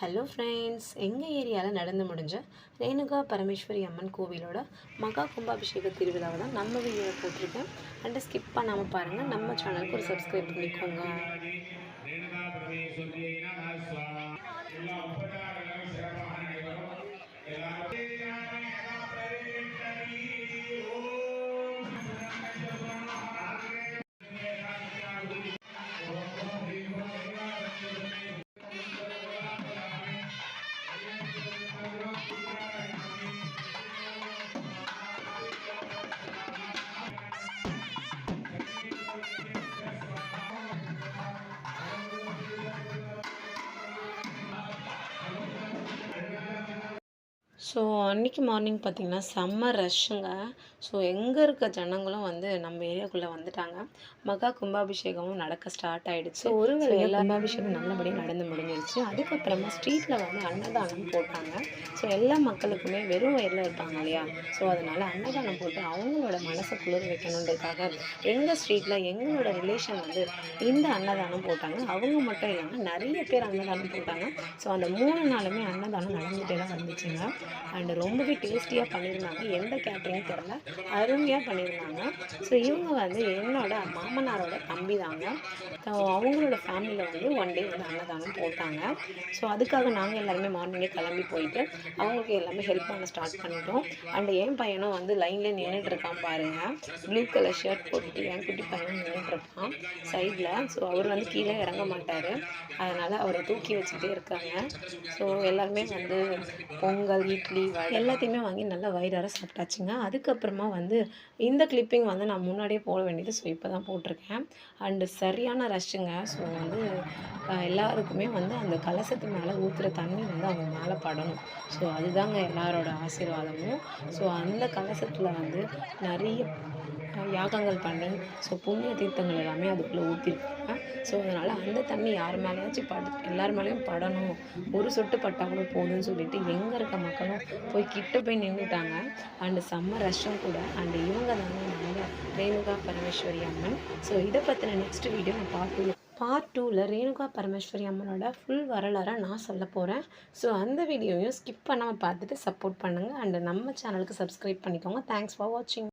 Hello friends எங்கள் ஏரியாவில் நடந்து முடிஞ்ச ரேணுகா பரமேஸ்வரி அம்மன் கோவிலோட மகா கும்பாபிஷேக திருவிழாவை தான் நம்ம வீடியோவில் போட்டிருக்கேன். அண்ட் ஸ்கிப் பண்ணாமல் பாருங்கள் நம்ம சேனலுக்கு ஒரு சப்ஸ்கிரைப் பண்ணிக்கோங்க. ஸோ அன்றைக்கி மார்னிங் பார்த்திங்கன்னா செம்ம ரஷ்ஷுங்க ஸோ எங்கே இருக்க ஜனங்களும் வந்து நம்ம ஏரியாக்குள்ளே வந்துட்டாங்க. மகா கும்பாபிஷேகமும் நடக்க ஸ்டார்ட் ஆகிடுச்சு ஒரு எல்லா கும்பாபிஷேகம் நல்லபடியாக நடந்து முடிஞ்சிருச்சு. அதுக்கப்புறமா ஸ்ட்ரீட்டில் வந்து அன்னதானம் போட்டாங்க. ஸோ எல்லா மக்களுக்குமே வெறும் வயலில் இருப்பாங்க இல்லையா? ஸோ அதனால் அன்னதானம் போட்டு அவங்களோட மனசை குளிர் வைக்கணுன்றதுக்காக எங்கள் ஸ்ட்ரீட்டில் எங்களோட ரிலேஷன் வந்து இந்த அன்னதானம் போட்டாங்க. அவங்க மட்டும் இல்லாமல் நிறைய பேர் அன்னதானம் போட்டாங்க. ஸோ அந்த மூணு நாளுமே அன்னதானம் நடந்துகிட்டே தான் இருந்துச்சுங்க அண்ட் ரொம்பவே டேஸ்டியாக பண்ணியிருந்தாங்க. எந்த கேட்ரிங் தெரில அருமையாக பண்ணியிருந்தாங்க. ஸோ இவங்க வந்து என்னோட மாமனாரோட தம்பி தாங்க ஸோ அவங்களோட ஃபேமிலியில் வந்து ஒன் டே வந்து அன்னதானம் போட்டாங்க. ஸோ அதுக்காக நாங்கள் எல்லாருமே மார்னிங்கே கிளம்பி போயிட்டு அவங்களுக்கு எல்லாமே ஹெல்ப் பண்ண ஸ்டார்ட் பண்ணிட்டோம். அண்ட் என் பையனும் வந்து லைனில் நின்றுட்டு இருக்கான் பாருங்கள் ப்ளூ கலர் ஷர்ட் போட்டுட்டு என் குட்டி பையனும் நின்றுட்டு இருப்பான் சைடில் ஸோ அவர் வந்து கீழே இறங்க மாட்டார். அதனால் அவரை தூக்கி வச்சுட்டே இருக்காங்க. ஸோ எல்லாருமே வந்து பொங்கல் இட்லி இட்லி எல்லாத்தையுமே வாங்கி நல்லா வயிறார சாப்பிட்டாச்சுங்க. அதுக்கப்புறமா வந்து இந்த கிளிப்பிங் வந்து நான் முன்னாடியே போட வேண்டியது. ஸோ இப்போ தான் போட்டிருக்கேன். அண்டு சரியான ரஷ்ஷுங்க ஸோ வந்து எல்லாருக்குமே வந்து அந்த கலசத்து மேலே ஊற்றுற தண்ணி வந்து அவங்க மேலே படணும். ஸோ அதுதாங்க எல்லாரோட ஆசீர்வாதமும். ஸோ அந்த கலசத்தில் வந்து நிறைய யாகங்கள் பண்ணி. ஸோ புண்ணிய தீர்த்தங்கள் எல்லாமே அதுக்குள்ளே ஊற்றிருக்காங்க ஸோ அதனால் அந்த தண்ணி யார் மேலேயாச்சும் படு எல்லார் மேலேயும் படணும். ஒரு சொட்டு பட்டால் கூட போதும்னு சொல்லிட்டு எங்கே இருக்க மக்களும் போய் கிட்ட போய் நின்றுட்டாங்க அண்டு செம்ம ரஷ்ஷும் கூட. அண்டு இவங்க தாங்க நம்ம ரேணுகா பரமேஸ்வரி அம்மன். ஸோ இதை பற்றின நெக்ஸ்ட் வீடியோ நான் பார்ட் டூ பார்ட் டூவில் ரேணுகா பரமேஸ்வரி அம்மனோட ஃபுல் வரலாறை நான் சொல்ல போகிறேன் ஸோ அந்த வீடியோவையும் ஸ்கிப் பண்ணாமல் பார்த்துட்டு சப்போர்ட் பண்ணுங்கள் அண்டு நம்ம சேனலுக்கு சப்ஸ்கிரைப் பண்ணிக்கோங்க. தேங்க்ஸ் ஃபார் வாட்சிங்